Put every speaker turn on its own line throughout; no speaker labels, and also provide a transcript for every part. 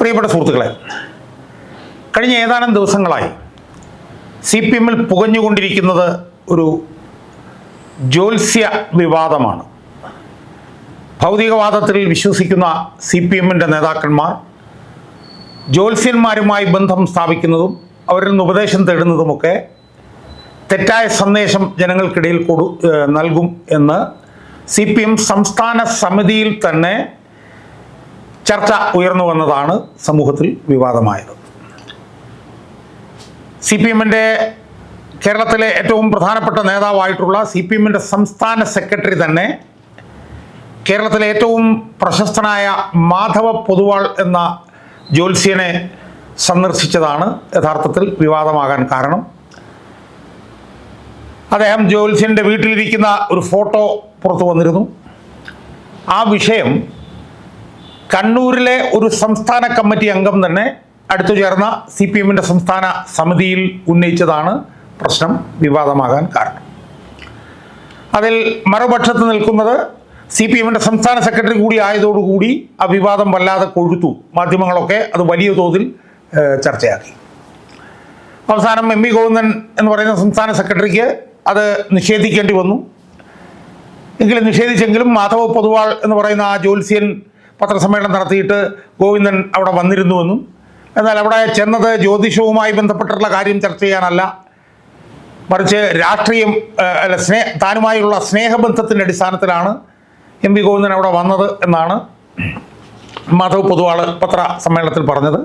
പ്രിയപ്പെട്ട സുഹൃത്തുക്കളെ കഴിഞ്ഞ ഏതാനും ദിവസങ്ങളായി സി പി എമ്മിൽ പുകഞ്ഞുകൊണ്ടിരിക്കുന്നത് ഒരു ജ്യോത്സ്യ വിവാദമാണ്. ഭൗതികവാദത്തിൽ വിശ്വസിക്കുന്ന സി പി എമ്മിന്റെ നേതാക്കന്മാർ ജ്യോത്സ്യന്മാരുമായി ബന്ധം സ്ഥാപിക്കുന്നതും അവരിൽ നിന്ന് ഉപദേശം തേടുന്നതുമൊക്കെ തെറ്റായ സന്ദേശം ജനങ്ങൾക്കിടയിൽ കൊടു നൽകും എന്ന് സി പി എം സംസ്ഥാന സമിതിയിൽ തന്നെ ചർച്ച ഉയർന്നു വന്നതാണ് സമൂഹത്തിൽ വിവാദമായത്. സി പി എമ്മിന്റെ കേരളത്തിലെ ഏറ്റവും പ്രധാനപ്പെട്ട നേതാവായിട്ടുള്ള സി പി എമ്മിന്റെ സംസ്ഥാന സെക്രട്ടറി തന്നെ കേരളത്തിലെ ഏറ്റവും പ്രശസ്തനായ മാധവ പൊതുവാൾ എന്ന ജ്യോത്സ്യനെ സന്ദർശിച്ചതാണ് യഥാർത്ഥത്തിൽ വിവാദമാകാൻ കാരണം. അദ്ദേഹം ജ്യോത്സ്യന്റെ വീട്ടിലിരിക്കുന്ന ഒരു ഫോട്ടോ പുറത്തു വന്നിരുന്നു. ആ വിഷയം കണ്ണൂരിലെ ഒരു സംസ്ഥാന കമ്മിറ്റി അംഗം തന്നെ അടുത്തു ചേർന്ന സി പി എമ്മിന്റെ സംസ്ഥാന സമിതിയിൽ ഉന്നയിച്ചതാണ് പ്രശ്നം വിവാദമാകാൻ കാരണം. അതിൽ മറുപക്ഷത്ത് നിൽക്കുന്നത് സി പി എമ്മിന്റെ സംസ്ഥാന സെക്രട്ടറി കൂടി ആയതോടുകൂടി ആ വിവാദം വല്ലാതെ കൊഴുത്തു. മാധ്യമങ്ങളൊക്കെ അത് വലിയ തോതിൽ ചർച്ചയാക്കി. അവസാനം എം വി ഗോവിന്ദൻ എന്ന് പറയുന്ന സംസ്ഥാന സെക്രട്ടറിക്ക് അത് നിഷേധിക്കേണ്ടി വന്നു. എങ്കിലും നിഷേധിച്ചെങ്കിലും മാധവ് പൊതുവാൾ എന്ന് പറയുന്ന ആ ജ്യോത്സ്യൻ പത്രസമ്മേളനം നടത്തിയിട്ട് ഗോവിന്ദൻ അവിടെ വന്നിരുന്നുവെന്നും എന്നാൽ അവിടെ ചെന്നത് ജ്യോതിഷവുമായി ബന്ധപ്പെട്ടുള്ള കാര്യം ചർച്ച ചെയ്യാനല്ല. മറിച്ച് രാഷ്ട്രീയം അല്ല സ്നേഹ താനുമായുള്ള സ്നേഹബന്ധത്തിന്റെ അടിസ്ഥാനത്തിലാണ് എം വി ഗോവിന്ദൻ അവിടെ വന്നത് എന്നാണ് മാധവ് പൊതുവാൾ പത്ര സമ്മേളനത്തിൽ പറഞ്ഞത്.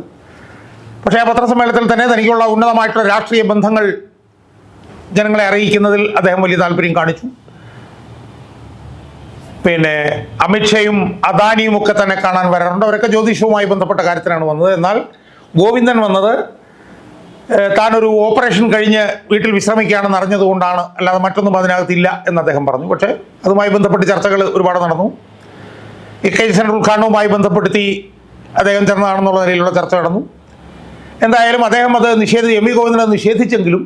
പക്ഷേ ആ പത്രസമ്മേളനത്തിൽ തന്നെ തനിക്കുള്ള ഉന്നതമായിട്ടുള്ള രാഷ്ട്രീയ ബന്ധങ്ങൾ ജനങ്ങളെ അറിയിക്കുന്നതിൽ അദ്ദേഹം വലിയ താല്പര്യം കാണിച്ചു. പിന്നെ അമിത്ഷയും അദാനിയും ഒക്കെ തന്നെ കാണാൻ വരാറുണ്ട്. അവരൊക്കെ ജ്യോതിഷവുമായി ബന്ധപ്പെട്ട കാര്യത്തിനാണ് വന്നത്. എന്നാൽ ഗോവിന്ദൻ വന്നത് താനൊരു ഓപ്പറേഷൻ കഴിഞ്ഞ് വീട്ടിൽ വിശ്രമിക്കുകയാണെന്ന് അറിഞ്ഞതുകൊണ്ടാണ്. അല്ലാതെ മറ്റൊന്നും അതിനകത്തില്ല എന്ന് അദ്ദേഹം പറഞ്ഞു. പക്ഷേ അതുമായി ബന്ധപ്പെട്ട് ചർച്ചകൾ ഒരുപാട് നടന്നു. ഈ കെ സെന്റർ ഉദ്ഘാടനവുമായി ബന്ധപ്പെടുത്തി അദ്ദേഹം ചേർന്നതാണെന്നുള്ള നിലയിലുള്ള ചർച്ച നടന്നു. എന്തായാലും അദ്ദേഹം അത് നിഷേധി എം വി ഗോവിന്ദൻ അത് നിഷേധിച്ചെങ്കിലും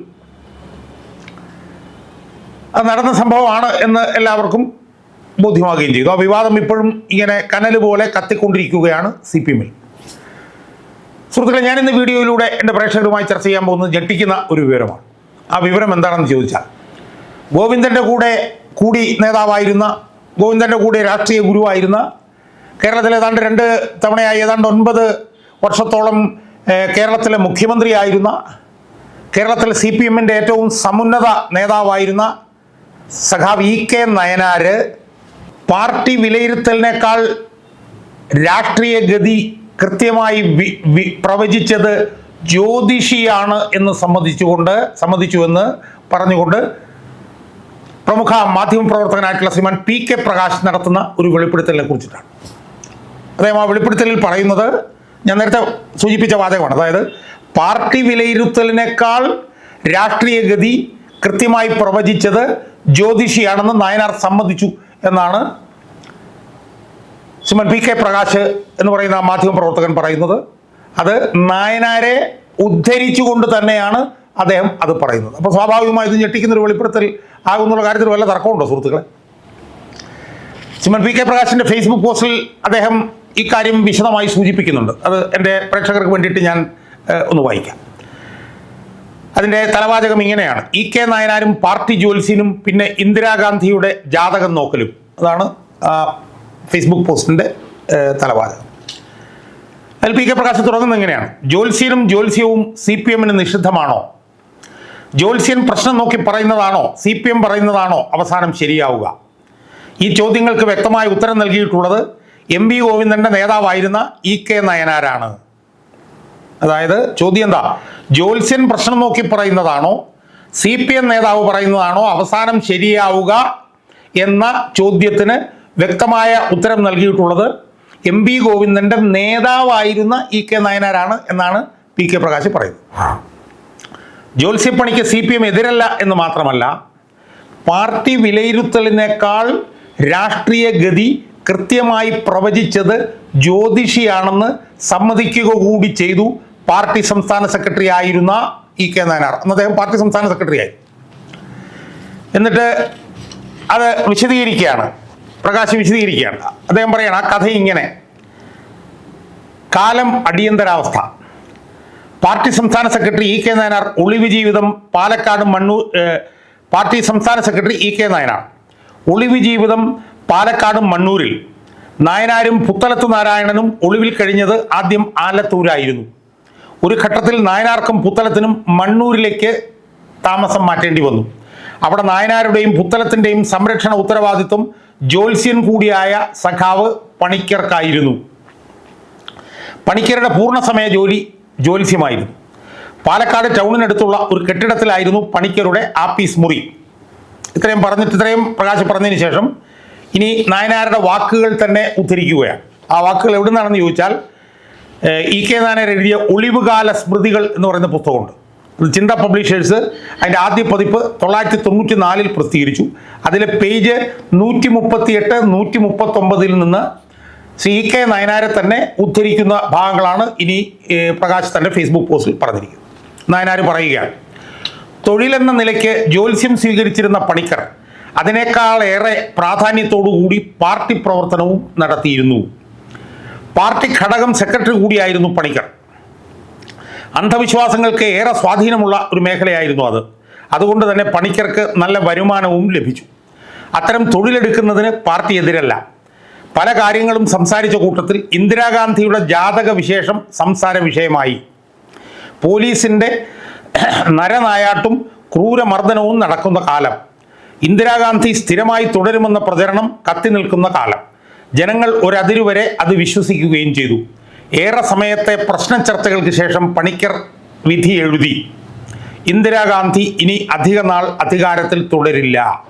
അത് നടന്ന സംഭവമാണ് എന്ന് എല്ലാവർക്കും ബോധ്യമാകുകയും ചെയ്തു. ആ വിവാദം ഇപ്പോഴും ഇങ്ങനെ കനൽ പോലെ കത്തിക്കൊണ്ടിരിക്കുകയാണ് സി പി എമ്മിൽ. സുഹൃത്തുക്കളെ ഞാൻ ഇന്ന് വീഡിയോയിലൂടെ എന്റെ പ്രേക്ഷകരുമായി ചർച്ച ചെയ്യാൻ പോകുന്നത് ഞെട്ടിക്കുന്ന ഒരു വിവരമാണ്. ആ വിവരം എന്താണെന്ന് ചോദിച്ചാൽ ഗോവിന്ദന്റെ കൂടെ കൂടി നേതാവായിരുന്ന ഗോവിന്ദന്റെ കൂടെ രാഷ്ട്രീയ ഗുരുവായിരുന്ന കേരളത്തിലെ ഏതാണ്ട് രണ്ട് തവണയായി ഏതാണ്ട് ഒൻപത് വർഷത്തോളം കേരളത്തിലെ മുഖ്യമന്ത്രിയായിരുന്ന കേരളത്തിലെ സി പി എമ്മിന്റെ ഏറ്റവും സമുന്നത നേതാവായിരുന്ന സഖാവ് ഇ കെ നയനാര് പാർട്ടി വിലയിരുത്തലിനേക്കാൾ രാഷ്ട്രീയ ഗതി കൃത്യമായി പ്രവചിച്ചത് ജ്യോതിഷിയാണ് എന്ന് സമ്മതിച്ചുകൊണ്ട് സമ്മതിച്ചുവെന്ന് പറഞ്ഞുകൊണ്ട് പ്രമുഖ മാധ്യമപ്രവർത്തകനായിട്ടുള്ള ശ്രീമാൻ പി കെ പ്രകാശ് നടത്തുന്ന ഒരു വെളിപ്പെടുത്തലിനെ കുറിച്ചിട്ടാണ്. അദ്ദേഹം ആ വെളിപ്പെടുത്തലിൽ പറയുന്നത് ഞാൻ നേരത്തെ സൂചിപ്പിച്ച വാചകമാണ്. അതായത് പാർട്ടി വിലയിരുത്തലിനേക്കാൾ രാഷ്ട്രീയ ഗതി കൃത്യമായി പ്രവചിച്ചത് ജ്യോതിഷിയാണെന്ന് നായനാർ സമ്മതിച്ചു. എന്നാണ് ശ്രീമൻ പി കെ പ്രകാശ് എന്ന് പറയുന്ന മാധ്യമ പ്രവർത്തകൻ പറയുന്നത്. അത് നായനാരെ ഉദ്ധരിച്ചുകൊണ്ട് തന്നെയാണ് അദ്ദേഹം അത് പറയുന്നത്. അപ്പോൾ സ്വാഭാവികമായി ഇത് ഞെട്ടിക്കുന്ന ഒരു വെളിപ്പെടുത്തൽ ആകുന്നുള്ള കാര്യത്തിൽ വല്ല തർക്കമുണ്ടോ സുഹൃത്തുക്കളെ? ശ്രീമൻ പി കെ പ്രകാശിന്റെ ഫേസ്ബുക്ക് പോസ്റ്റിൽ അദ്ദേഹം ഇക്കാര്യം വിശദമായി സൂചിപ്പിക്കുന്നുണ്ട്. അത് എന്റെ പ്രേക്ഷകർക്ക് വേണ്ടിയിട്ട് ഞാൻ ഒന്ന് വായിക്കാം. അതിന്റെ തലവാചകം ഇങ്ങനെയാണ്. ഇ കെ നായനാരും പാർട്ടി ജ്യോത്സ്യനും പിന്നെ ഇന്ദിരാഗാന്ധിയുടെ ജാതകം നോക്കലും. അതാണ് ഫേസ്ബുക്ക് പോസ്റ്റിന്റെ തലവാചകം. അതിൽ പി കെ പ്രകാശ് തുടങ്ങുന്നത് എങ്ങനെയാണ്? ജ്യോത്സ്യനും ജ്യോത്സ്യവും സി പി എമ്മിന് നിഷിദ്ധമാണോ? ജ്യോത്സ്യൻ പ്രശ്നം നോക്കി പറയുന്നതാണോ? സി പി എം പറയുന്നതാണോ? അവസാനം ശരിയാവുക. ഈ ചോദ്യങ്ങൾക്ക് വ്യക്തമായ ഉത്തരം നൽകിയിട്ടുള്ളത് എം വി ഗോവിന്ദന്റെ നേതാവായിരുന്ന ഇ കെ നയനാരാണ്. അതായത് ചോദ്യം എന്താ? ജ്യോത്സ്യൻ പ്രശ്നം നോക്കി പറയുന്നതാണോ? സി പി എം നേതാവ് പറയുന്നതാണോ? അവസാനം ശരിയാവുക എന്ന ചോദ്യത്തിന് വ്യക്തമായ ഉത്തരം നൽകിയിട്ടുള്ളത് എം പി ഗോവിന്ദന്റെ നേതാവായിരുന്ന ഇ കെ നയനാരാണ് എന്നാണ് പി കെ പ്രകാശ് പറയുന്നത്. ജ്യോത്സ്യപ്പണിക്ക് സി പി എം എതിരല്ല എന്ന് മാത്രമല്ല പാർട്ടി വിലയിരുത്തലിനേക്കാൾ രാഷ്ട്രീയ ഗതി കൃത്യമായി പ്രവചിച്ചത് ജ്യോതിഷിയാണെന്ന് സമ്മതിക്കുക കൂടി ചെയ്തു. പാർട്ടി സംസ്ഥാന സെക്രട്ടറി ആയിരുന്ന ഇ കെ നായനാർ. അന്ന് അദ്ദേഹം പാർട്ടി സംസ്ഥാന സെക്രട്ടറി ആയി. എന്നിട്ട് അത് വിശദീകരിക്കുകയാണ്. പ്രകാശ് വിശദീകരിക്കുകയാണ്. അദ്ദേഹം പറയണം ആ കഥ ഇങ്ങനെ. കാലം അടിയന്തരാവസ്ഥ. പാർട്ടി സംസ്ഥാന സെക്രട്ടറി ഇ കെ നായനാർ ഒളിവ് ജീവിതം പാലക്കാട് മണ്ണൂർ പാർട്ടി സംസ്ഥാന സെക്രട്ടറി ഇ കെ നായനാർ. ഒളിവ് ജീവിതം പാലക്കാട് മണ്ണൂരിൽ. നായനാരും പുത്തലത്ത് നാരായണനും ഒളിവിൽ കഴിഞ്ഞത് ആദ്യം ആലത്തൂരായിരുന്നു. ഒരു ഘട്ടത്തിൽ നായനാർക്കും പുത്തലത്തിനും മണ്ണൂരിലേക്ക് താമസം മാറ്റേണ്ടി വന്നു. അവിടെ നായനാരുടെയും പുത്തലത്തിന്റെയും സംരക്ഷണ ഉത്തരവാദിത്വം ജ്യോത്സ്യൻ കൂടിയായ സഖാവ് പണിക്കർക്കായിരുന്നു. പണിക്കരുടെ പൂർണസമയ ജോലി ജ്യോത്സ്യമായിരുന്നു. പാലക്കാട് ടൗണിനടുത്തുള്ള ഒരു കെട്ടിടത്തിലായിരുന്നു പണിക്കരുടെ ആപ്പീസ് മുറി. ഇത്രയും പറഞ്ഞിട്ട് ഇത്രയും പ്രകാശ് പറഞ്ഞതിന് ശേഷം ഇനി നായനാരുടെ വാക്കുകൾ തന്നെ ഉദ്ധരിക്കുകയാണ്. ആ വാക്കുകൾ എവിടെ നിന്നാണെന്ന് ചോദിച്ചാൽ ഇ കെ നായർ എഴുതിയ ഒളിവുകാല സ്മൃതികൾ എന്ന് പറയുന്ന പുസ്തകമുണ്ട്. ചിന്ത പബ്ലിഷേഴ്സ് അതിന്റെ ആദ്യ പതിപ്പ് തൊള്ളായിരത്തി തൊണ്ണൂറ്റി നാലിൽ പ്രസിദ്ധീകരിച്ചു. അതിലെ പേജ് നൂറ്റി മുപ്പത്തിയെട്ട് നൂറ്റി മുപ്പത്തൊമ്പതിൽ നിന്ന് ഇ കെ നയനാരെ തന്നെ ഉദ്ധരിക്കുന്ന ഭാഗങ്ങളാണ് ഇനി പ്രകാശ് തന്റെ ഫേസ്ബുക്ക് പോസ്റ്റിൽ പറഞ്ഞിരിക്കുന്നത്. നയനാർ പറയുകയാണ് തൊഴിലെന്ന നിലയ്ക്ക് ജ്യോത്സ്യം സ്വീകരിച്ചിരുന്ന പണിക്കർ അതിനേക്കാളേറെ പ്രാധാന്യത്തോടുകൂടി പാർട്ടി പ്രവർത്തനവും നടത്തിയിരുന്നു. പാർട്ടി ഘടകം സെക്രട്ടറി കൂടിയായിരുന്നു പണിക്കർ. അന്ധവിശ്വാസങ്ങൾക്ക് ഏറെ സ്വാധീനമുള്ള ഒരു മേഖലയായിരുന്നു അത്. അതുകൊണ്ട് തന്നെ പണിക്കർക്ക് നല്ല വരുമാനവും ലഭിച്ചു. അത്തരം തൊഴിലെടുക്കുന്നതിന് പാർട്ടി എതിരല്ല. പല കാര്യങ്ങളും സംസാരിച്ച കൂട്ടത്തിൽ ഇന്ദിരാഗാന്ധിയുടെ ജാതക വിശേഷം സംസാര വിഷയമായി. പോലീസിന്റെ നരനായാട്ടും ക്രൂരമർദ്ദനവും നടക്കുന്ന കാലം. ഇന്ദിരാഗാന്ധി സ്ഥിരമായി തുടരുമെന്ന പ്രചരണം കത്തി നിൽക്കുന്ന കാലം. ജനങ്ങൾ ഒരതിരുവരെ അത് വിശ്വസിക്കുകയും ചെയ്തു. ഏറെ സമയത്തെ പ്രശ്ന ചർച്ചകൾക്ക് ശേഷം പണിക്കർ വിധി എഴുതി. ഇന്ദിരാഗാന്ധി ഇനി അധിക നാൾ അധികാരത്തിൽ തുടരില്ല.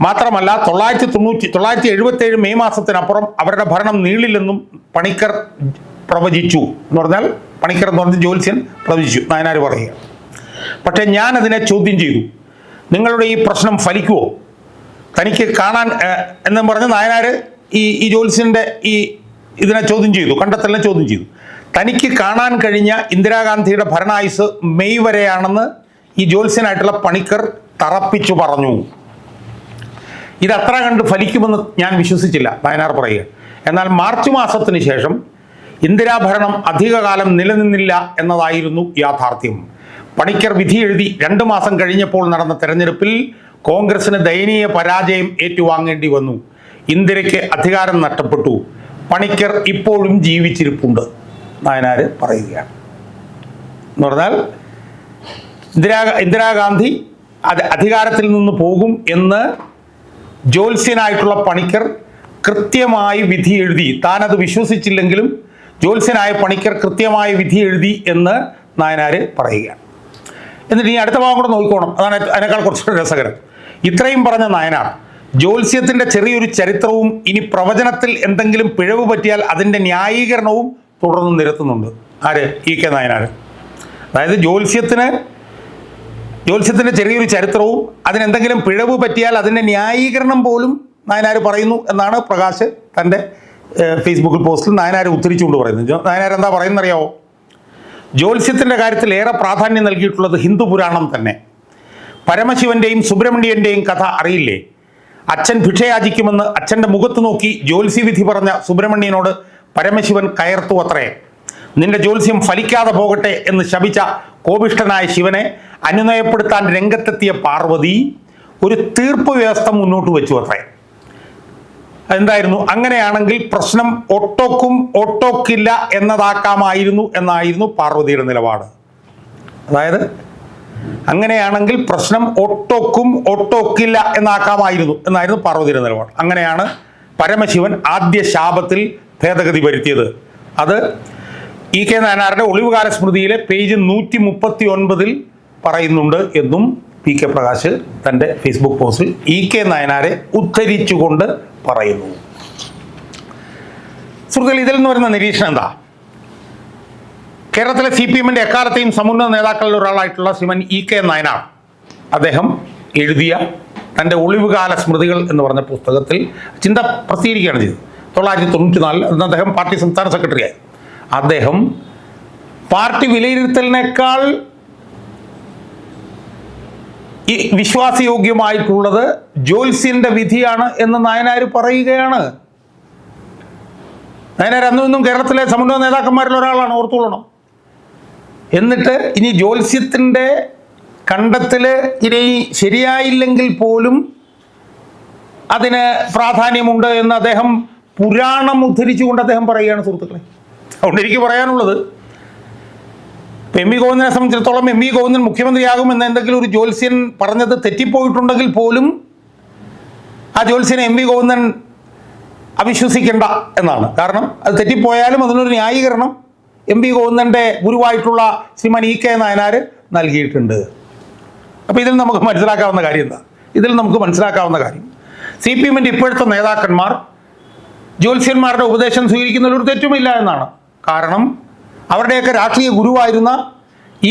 മാത്രമല്ല തൊള്ളായിരത്തി തൊണ്ണൂറ്റി തൊള്ളായിരത്തി എഴുപത്തേഴ് മെയ് മാസത്തിനപ്പുറം അവരുടെ ഭരണം നീളില്ലെന്നും പണിക്കർ പ്രവചിച്ചു. എന്ന് പറഞ്ഞാൽ പണിക്കർ എന്ന് പറഞ്ഞ ജ്യോത്സ്യൻ പ്രവചിച്ചു. നായനാർ പറയുക. പക്ഷേ ഞാൻ അതിനെ ചോദ്യം ചെയ്തു. നിങ്ങളുടെ ഈ പ്രശ്നം ഫലിക്കുമോ തനിക്ക് കാണാൻ എന്നും പറഞ്ഞ് നായനാർ ഈ ഈ ജ്യോത്സ്യന്റെ ഈ ഇതിനെ ചോദ്യം ചെയ്തു കണ്ടെത്തലിനെ ചോദ്യം ചെയ്തു. തനിക്ക് കാണാൻ കഴിഞ്ഞ ഇന്ദിരാഗാന്ധിയുടെ ഭരണായുസ് മെയ് വരെയാണെന്ന് ഈ ജ്യോത്സ്യനായിട്ടുള്ള പണിക്കർ തറപ്പിച്ചു പറഞ്ഞു. ഇത് അത്ര കണ്ട് ഫലിക്കുമെന്ന് ഞാൻ വിശ്വസിച്ചില്ല നായനാർ പറയുക. എന്നാൽ മാർച്ച് മാസത്തിന് ശേഷം ഇന്ദിരാഭരണം അധികകാലം നിലനിന്നില്ല എന്നതായിരുന്നു യാഥാർത്ഥ്യം. പണിക്കർ വിധി എഴുതി രണ്ട് മാസം കഴിഞ്ഞപ്പോൾ നടന്ന തെരഞ്ഞെടുപ്പിൽ കോൺഗ്രസിന് ദയനീയ പരാജയം ഏറ്റുവാങ്ങേണ്ടി വന്നു. ഇന്ദിരയ്ക്ക് അധികാരം നഷ്ടപ്പെട്ടു. പണിക്കർ ഇപ്പോഴും ജീവിച്ചിരിപ്പുണ്ട്. നായനാർ പറയുകയാണ്. എന്ന് പറഞ്ഞാൽ ഇന്ദിരാ ഇന്ദിരാഗാന്ധി അത് അധികാരത്തിൽ നിന്ന് പോകും എന്ന് ജ്യോത്സ്യനായിട്ടുള്ള പണിക്കർ കൃത്യമായി വിധി എഴുതി. താനത് വിശ്വസിച്ചില്ലെങ്കിലും ജ്യോത്സ്യനായ പണിക്കർ കൃത്യമായ വിധി എഴുതി എന്ന് നായനാർ പറയുകയാണ്. എന്നിട്ട് ഈ അടുത്ത ഭാഗം കൂടെ നോക്കിക്കോണം. അതാണ് അതിനേക്കാൾ കുറച്ചുകൂടെ രസകരം. ഇത്രയും പറഞ്ഞ നായനാർ ജ്യോത്സ്യത്തിന്റെ ചെറിയൊരു ചരിത്രവും ഇനി പ്രവചനത്തിൽ എന്തെങ്കിലും പിഴവ് പറ്റിയാൽ അതിന്റെ ന്യായീകരണവും തുടർന്ന് നിരത്തുന്നുണ്ട്. ആര്? ഇ കെ നായനാർ അതായത് ജ്യോത്സ്യത്തിന് ജ്യോത്സ്യത്തിന്റെ ചെറിയൊരു ചരിത്രവും അതിനെന്തെങ്കിലും പിഴവ് പറ്റിയാൽ അതിന്റെ ന്യായീകരണം പോലും നായനാർ പറയുന്നു എന്നാണ് പ്രകാശ് തന്റെ ഫേസ്ബുക്കിൽ പോസ്റ്റിൽ നായനാർ ഉദ്ധരിച്ചുകൊണ്ട് പറയുന്നത്. നായനാർ എന്താ പറയുന്നറിയാവോ? ജ്യോത്സ്യത്തിന്റെ കാര്യത്തിൽ ഏറെ പ്രാധാന്യം നൽകിയിട്ടുള്ളത് ഹിന്ദു പുരാണം തന്നെ. പരമശിവന്റെയും സുബ്രഹ്മണ്യന്റെയും കഥ അറിയില്ലേ? അച്ഛൻ ഭിക്ഷയാചിക്കുമെന്ന് അച്ഛന്റെ മുഖത്ത് നോക്കി ജ്യോത്സ്യവിധി പറഞ്ഞ സുബ്രഹ്മണ്യനോട് പരമശിവൻ കയർത്തു അത്രേ. നിന്റെ ജ്യോത്സ്യം ഫലിക്കാതെ പോകട്ടെ എന്ന് ശപിച്ച കോപിഷ്ഠനായ ശിവനെ അനുനയപ്പെടുത്താൻ രംഗത്തെത്തിയ പാർവതി ഒരു തീർപ്പ് വ്യവസ്ഥ മുന്നോട്ട് വെച്ചു അത്രേ. എന്തായിരുന്നു? അങ്ങനെയാണെങ്കിൽ പ്രശ്നം ഒട്ടോക്കും ഒട്ടോക്കില്ല എന്നതാക്കാമായിരുന്നു എന്നായിരുന്നു പാർവതിയുടെ നിലപാട്. അതായത് അങ്ങനെയാണെങ്കിൽ പ്രശ്നം ഒട്ടൊക്കും ഒട്ടൊക്കില്ല എന്നാക്കാമായിരുന്നു എന്നായിരുന്നു പാർവതിയുടെ നിലപാട് അങ്ങനെയാണ് പരമശിവൻ ആദ്യ ശാപത്തിൽ ഭേദഗതി വരുത്തിയത്. അത് ഇ കെ നായനാരുടെ ഒളിവുകാല സ്മൃതിയിലെ പേജ് നൂറ്റി മുപ്പത്തി ഒൻപതിൽ പറയുന്നുണ്ട് എന്നും പി കെ പ്രകാശ് തന്റെ ഫേസ്ബുക്ക് പോസ്റ്റിൽ ഇ കെ നായനാരെ ഉദ്ധരിച്ചുകൊണ്ട് പറയുന്നു. സുഹൃത്തുക്കൾ ഇതിൽ നിന്ന് വരുന്ന നിരീക്ഷണം എന്താ? കേരളത്തിലെ സി പി എമ്മിന്റെ എക്കാലത്തെയും സമുന്നത നേതാക്കളിൽ ഒരാളായിട്ടുള്ള ശ്രീമൻ ഇ കെ നയനാർ. അദ്ദേഹം എഴുതിയ തന്റെ ഒളിവുകാല സ്മൃതികൾ എന്ന് പറഞ്ഞ പുസ്തകത്തിൽ ചിന്ത പ്രസിദ്ധീകരിക്കുകയാണ് ചെയ്തത്. തൊള്ളായിരത്തി തൊണ്ണൂറ്റി നാലിൽ അന്ന് അദ്ദേഹം പാർട്ടി സംസ്ഥാന സെക്രട്ടറിയായി. അദ്ദേഹം പാർട്ടി വിലയിരുത്തലിനേക്കാൾ ഈ വിശ്വാസയോഗ്യമായിട്ടുള്ളത് ജോത്സ്യന്റെ വിധിയാണ് എന്ന് നായനാർ പറയുകയാണ്. നയനാർ അന്നും ഇന്നും കേരളത്തിലെ സമുന്നത നേതാക്കന്മാരിൽ ഒരാളാണ് ഓർത്തുകൊള്ളണം. എന്നിട്ട് ഇനി ജ്യോത്സ്യത്തിന്റെ കണ്ടെത്തൽ ഇനി ശരിയായില്ലെങ്കിൽ പോലും അതിന് പ്രാധാന്യമുണ്ട് എന്ന് അദ്ദേഹം പുരാണം ഉദ്ധരിച്ചുകൊണ്ട് അദ്ദേഹം പറയുകയാണ് സുഹൃത്തുക്കളെ. അതുകൊണ്ട് എനിക്ക് പറയാനുള്ളത് എം വി ഗോവിന്ദനെ സംബന്ധിച്ചിടത്തോളം എം വി ഗോവിന്ദൻ മുഖ്യമന്ത്രിയാകും എന്ന് എന്തെങ്കിലും ഒരു ജ്യോത്സ്യൻ പറഞ്ഞത് തെറ്റിപ്പോയിട്ടുണ്ടെങ്കിൽ പോലും ആ ജ്യോത്സ്യനെ എം വി ഗോവിന്ദൻ അവിശ്വസിക്കേണ്ട എന്നാണ്. കാരണം അത് തെറ്റിപ്പോയാലും അതിനൊരു ന്യായീകരണം എം വി ഗോവിന്ദന്റെ ഗുരുവായിട്ടുള്ള ശ്രീമാൻ ഇ കെ നായനാർ നൽകിയിട്ടുണ്ട്. അപ്പോൾ ഇതിൽ നമുക്ക് മനസ്സിലാക്കാവുന്ന കാര്യം എന്താ? ഇതിൽ നമുക്ക് മനസ്സിലാക്കാവുന്ന കാര്യം സി പി എമ്മിന്റെ ഇപ്പോഴത്തെ നേതാക്കന്മാർ ജ്യോത്സ്യന്മാരുടെ ഉപദേശം സ്വീകരിക്കുന്നതിൽ ഒരു തെറ്റുമില്ല എന്നാണ്. കാരണം അവരുടെയൊക്കെ രാഷ്ട്രീയ ഗുരുവായിരുന്ന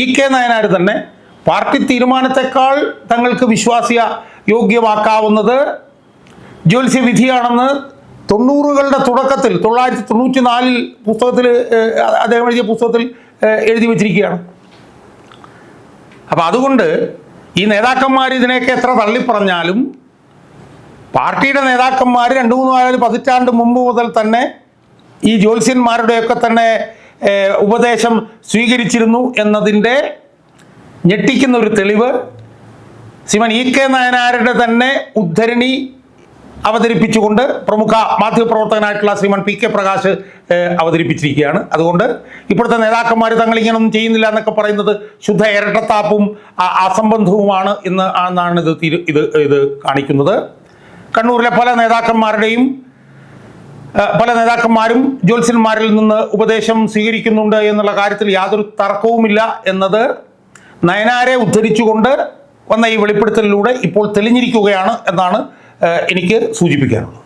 ഇ കെ നായനാർ തന്നെ പാർട്ടി തീരുമാനത്തെക്കാൾ തങ്ങൾക്ക് വിശ്വാസ്യ യോഗ്യമാക്കാവുന്നത് ജ്യോത്സ്യ വിധിയാണെന്ന് തൊണ്ണൂറുകളുടെ തുടക്കത്തിൽ തൊള്ളായിരത്തി തൊണ്ണൂറ്റി നാലിൽ പുസ്തകത്തിൽ അദ്ദേഹം എഴുതിയ പുസ്തകത്തിൽ എഴുതി വച്ചിരിക്കുകയാണ്. അപ്പം അതുകൊണ്ട് ഈ നേതാക്കന്മാർ ഇതിനെയൊക്കെ എത്ര തള്ളിപ്പറഞ്ഞാലും പാർട്ടിയുടെ നേതാക്കന്മാർ രണ്ട് മൂന്ന് നാല് പതിറ്റാണ്ട് മുമ്പ് മുതൽ തന്നെ ഈ ജ്യോത്സ്യന്മാരുടെയൊക്കെ തന്നെ ഉപദേശം സ്വീകരിച്ചിരുന്നു എന്നതിന്റെ ഞെട്ടിക്കുന്ന ഒരു തെളിവ് ശ്രീമൻ ഇ കെ നായനാരുടെ തന്നെ ഉദ്ധരണി അവതരിപ്പിച്ചുകൊണ്ട് പ്രമുഖ മാധ്യമപ്രവർത്തകനായിട്ടുള്ള ശ്രീമൻ പി കെ പ്രകാശ് അവതരിപ്പിച്ചിരിക്കുകയാണ്. അതുകൊണ്ട് ഇപ്പോഴത്തെ നേതാക്കന്മാർ തങ്ങൾ ഇങ്ങനൊന്നും ചെയ്യുന്നില്ല എന്നൊക്കെ പറയുന്നത് ശുദ്ധ ഇരട്ടത്താപ്പും അസംബന്ധവുമാണ് എന്ന് ആണെന്നാണ് ഇത് തിരു ഇത് ഇത് കാണിക്കുന്നത്. കണ്ണൂരിലെ പല നേതാക്കന്മാരുടെയും പല നേതാക്കന്മാരും ജ്യോത്സ്യന്മാരിൽ നിന്ന് ഉപദേശം സ്വീകരിക്കുന്നുണ്ട് എന്നുള്ള കാര്യത്തിൽ യാതൊരു തർക്കവുമില്ല എന്നത് നയനാരെ ഉദ്ധരിച്ചുകൊണ്ട് വന്ന ഈ വെളിപ്പെടുത്തലിലൂടെ ഇപ്പോൾ തെളിഞ്ഞിരിക്കുകയാണ് എന്നാണ് എനിക്ക് സൂചിപ്പിക്കാനുള്ളത്